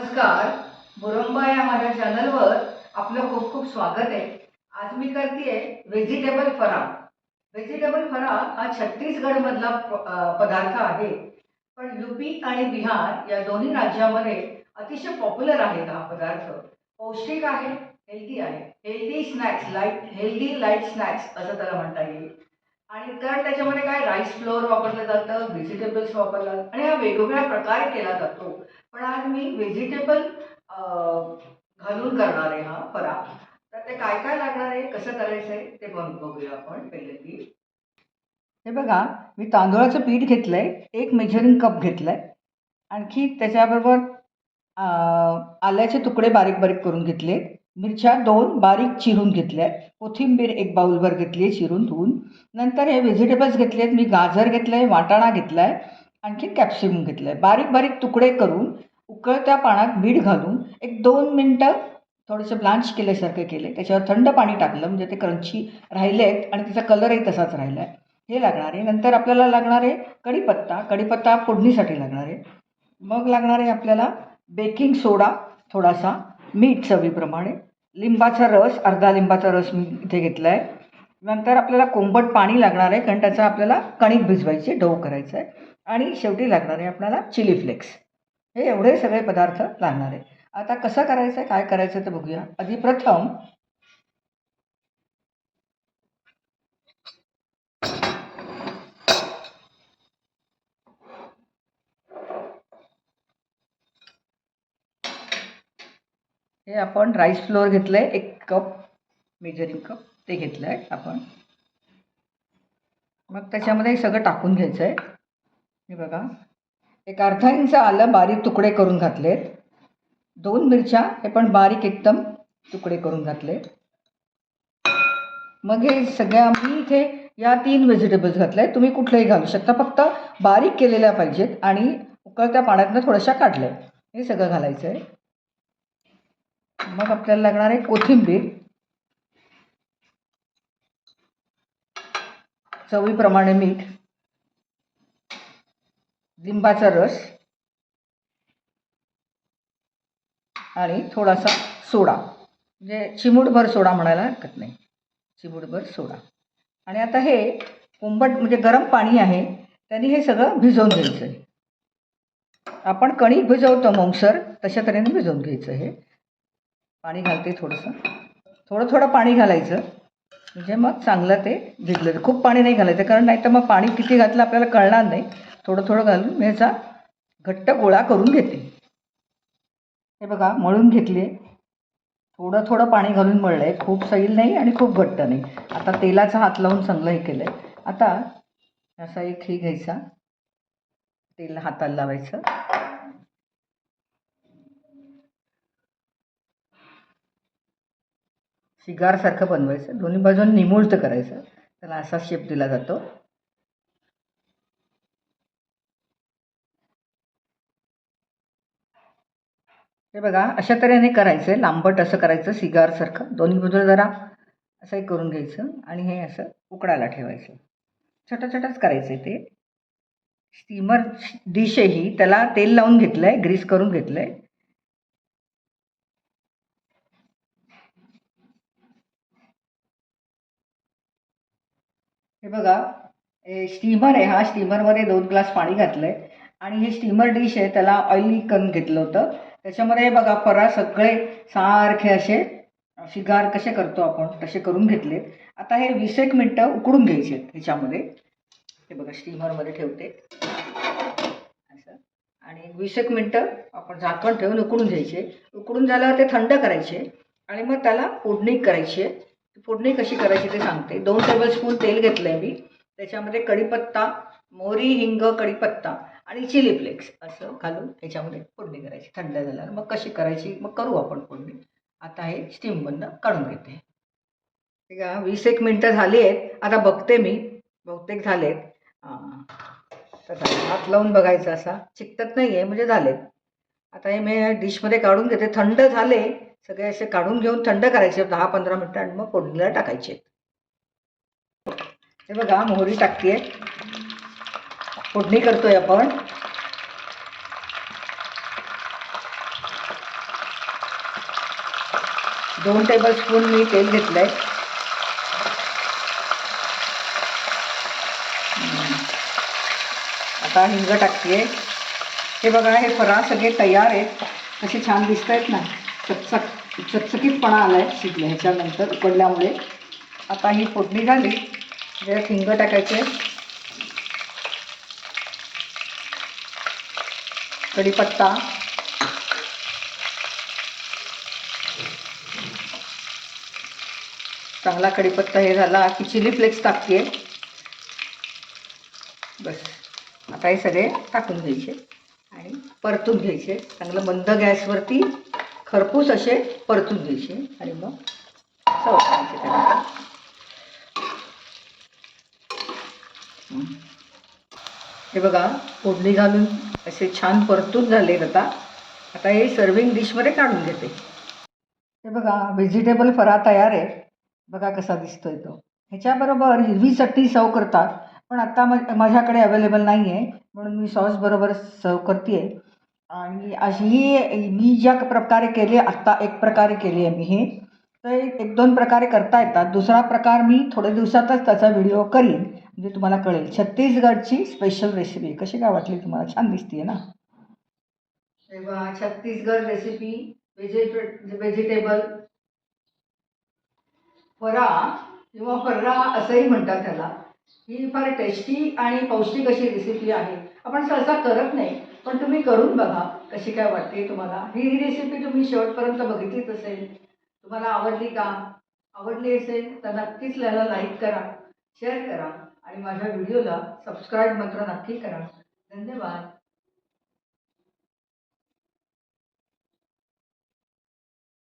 नमस्कार. बुरुंबा या माझ्या चॅनलवर आपलं खूप खूप स्वागत आहे. आज मी करते व्हेजिटेबल फराळ. व्हेजिटेबल फरा हा छत्तीसगडमधला पदार्थ आहे. पण युपी आणि बिहार या दोन्ही राज्यामध्ये अतिशय पॉप्युलर आहे हा पदार्थ. पौष्टिक आहे हेल्दी आहे. Healthy snacks light healthy light snacks असं त्याला म्हणता येईल. आणि तर त्याच्यामध्ये काय राईस फ्लोअर वापरलं जातं व्हेजिटेबल्स वापरला आणि हा वेगवेगळ्या प्रकारे केला जातो. पण आज मी व्हेजिटेबल घालून करणार आहे हा परा तर ते काय काय लागणार आहे कसं करायचं आहे ते बघ बघूया आपण पहिले की हे बघा मी तांदूळाचं पीठ घेतलं आहे एक मेजरिंग कप घेतलं आहे आणखी त्याच्याबरोबर आल्याचे तुकडे बारीक बारीक करून घेतले मिरच्या दोन बारीक चिरून घेतल्या आहेत. कोथिंबीर एक बाऊलभर घेतली आहे चिरून धुवून. नंतर हे व्हेजिटेबल्स घेतले आहेत. मी गाजर घेतलं आहे वाटाणा घेतला आहे आणखी कॅप्सिकम घेतलं आहे बारीक बारीक तुकडे करून उकळत्या पाण्यात मीठ घालून एक दोन मिनटं थोडेसे ब्लांच केल्यासारखे केले त्याच्यावर थंड पाणी टाकलं म्हणजे ते क्रंची राहिले आहेत आणि त्याचा कलरही तसाच राहिला आहे हे लागणार आहे. नंतर आपल्याला लागणार आहे कढीपत्ता. कढीपत्ता फोडणीसाठी लागणार आहे. मग लागणार आहे आपल्याला बेकिंग सोडा थोडासा मीठ चवीप्रमाणे. लिंबाचा रस अर्धा लिंबाचा रस मी इथे घेतला आहे नंतर आपल्याला कोंबट पाणी लागणार आहे कारण त्याचा आपल्याला कणिक भिजवायची डव करायचं आहे. आणि शेवटी लागणार आहे आपल्याला चिली फ्लेक्स. हे एवढे सगळे पदार्थ लागणार आहे. आता कसं करायचं आहे काय करायचं ते बघूया. आधी प्रथम हे आपण राईस फ्लोअर घेतलं आहे एक कप मेजरिंग कप ते घेतलं आहे आपण. मग त्याच्यामध्ये हे सगळं टाकून घ्यायचं आहे हे बघा. एक अर्धा इंच आलं बारीक तुकडे करून घातलेत. दोन मिरच्या हे पण बारीक एकदम तुकडे करून घातले मग हे सगळ्या मी इथे या तीन व्हेजिटेबल्स घातल्या. आहेत तुम्ही कुठलेही घालू शकता. फक्त बारीक केलेल्या पाहिजेत आणि उकळत्या पाण्यातनं थोड्याशा काढल्या. हे सगळं घालायचं आहे मग आपल्याला लागणार आहे कोथिंबीर. चवीप्रमाणे मीठ. लिंबाचा रस. आणि थोडासा सोडा. म्हणजे चिमूटभर सोडा म्हणायला हरकत नाही. चिमूटभर सोडा. आणि आता हे कोंबट म्हणजे गरम पाणी आहे त्यांनी हे सगळं भिजवून घ्यायचं आहे आपण कणिक भिजवतो मौसर तशा तऱ्हेने भिजवून घ्यायचं हे. पाणी घालते थोडंसं. थोडं थोडं पाणी घालायचं. म्हणजे मग चांगलं ते भिजलं. खूप पाणी नाही घालायचं. कारण नाही तर मग पाणी किती घातलं आपल्याला कळणार नाही. थोडं थोडं घालून मी ह्याचा घट्ट गोळा करून घेते. हे बघा मळून घेतले. थोडं थोडं पाणी घालून मळलं आहे खूप सैल नाही आणि खूप घट्ट नाही. आता तेलाचा हात लावून चांगलं हे केलं आहे आता असा एक हे घ्यायचा. तेल हाताला लावायचं. शिगारसारखं बनवायचं. दोन्ही बाजून निमुळतं करायचं. त्याला असा शेप दिला जातो. हे बघा अशा तऱ्हेने करायचं. आहे लांबट असं करायचं सिगारसारखं दोन्ही बाजूला जरा असंही करून घ्यायचं आणि हे असं उकडायला ठेवायचं. छोटं छोटंच करायचं आहे ते. स्टीमर डिश आहे ही. त्याला तेल लावून घेतलं आहे ग्रीस करून घेतलं आहे हे बघा हे स्टीमर आहे हा. स्टीमरमध्ये दोन ग्लास पाणी घातलं आहे आणि हे स्टीमर डिश आहे त्याला ऑइली करून घेतलं होतं. त्याच्यामध्ये हे बघा परा सगळे सारखे असे शिगार कसे करतो आपण तसे करून घेतले. आता हे वीस एक मिनटं उकडून घ्यायचे आहेत ह्याच्यामध्ये. हे बघा स्टीमरमध्ये ठेवते. असं. आणि वीस एक मिनटं आपण झाकण ठेवून उकडून घ्यायचे. उकडून झाल्यावर ते थंड करायचे. आणि मग त्याला फोडणी करायची आहे. फोडणी कशी करायची ते सांगते. दोन टेबलस्पून तेल घेतलं आहे मी. त्याच्यामध्ये कढीपत्ता मोहरी हिंग कढीपत्ता आणि चिली फ्लेक्स असं घालून त्याच्यामध्ये फोडणी करायची. थंड झाल्यावर मग कशी करायची? मग करू आपण फोडणी. आता हे स्टीममधनं काढून घेते. ठीक आहे वीस एक मिनटं झाली आहेत आता बघते मी. बहुतेक झालेत. हां तर हात लावून बघायचा असा. चिकटत नाही आहे म्हणजे झालेत. आता हे मी डिशमध्ये काढून घेते. थंड झाले सगळे असे काढून घेऊन थंड करायचे, दहा पंधरा मिनटं, आणि मग फोडणीला टाकायचे. हे बघा, मोहरी टाकते फोडणी करतोय आपण. दोन टेबल स्पून मी तेल घेतलं आहे आता हिंग टाकते हे बघा, हे फराळ सगळे तयार आहेत. छान दिसत आहेत ना. चकचक चकचकीतपणा आला आहे शिजले ह्याच्यानंतर उकडल्यामुळे. आता ही फोडणी झाली. त्याच्यात हिंग टाकायचे. कढीपत्ता. चांगला कढीपत्ता हे झाला की चिली फ्लेक्स टाकते. बस. आता हे सगळे टाकून घ्यायचे आणि परतून घ्यायचे. चांगलं मंद गॅसवरती खरपूस असे परतून घ्यायचे आणि मग सर्व करायचे त्याला हे बघा फोडणी घालून असे छान परतून झाले आता. आता हे सर्विंग डिशमध्ये काढून घेते. हे बघा व्हेजिटेबल फरा तयार आहे. बघा कसा दिसतोय तो. ह्याच्याबरोबर हिरवी चटणी सर्व करतात. पण आता माझ्याकडे अवेलेबल नाही आहे म्हणून मी सॉस बरोबर सर्व करते आहे आणि अशी ही मी ज्या प्रकारे केली आत्ता एक प्रकारे केली आहे मी हे. तर एक दोन प्रकारे करता येतात. दुसरा प्रकार मी थोड्या दिवसातच त्याचा व्हिडिओ करीन म्हणजे तुम्हाला कळेल. छत्तीसगडची स्पेशल रेसिपी कशी काय वाटली तुम्हाला? छान दिसते ना? तेव्हा छत्तीसगड रेसिपी व्हेजिटे व्हेजिटेबल फरा किंवा फर्रा असंही म्हणतात त्याला. ही फार टेस्टी आणि पौष्टिक अशी रेसिपी आहे. आपण सहसा करत नाही. पण तुम्ही करून बघा कशी काय वाटते तुम्हाला. ही ही रेसिपी तुम्ही शेवटपर्यंत बघितलीच असेल. तुम्हाला आवडली का? आवडली असेल तर नक्कीच याला लाईक करा शेअर करा आणि माझ्या व्हिडिओला सबस्क्राईब मात्र नक्की करा. धन्यवाद.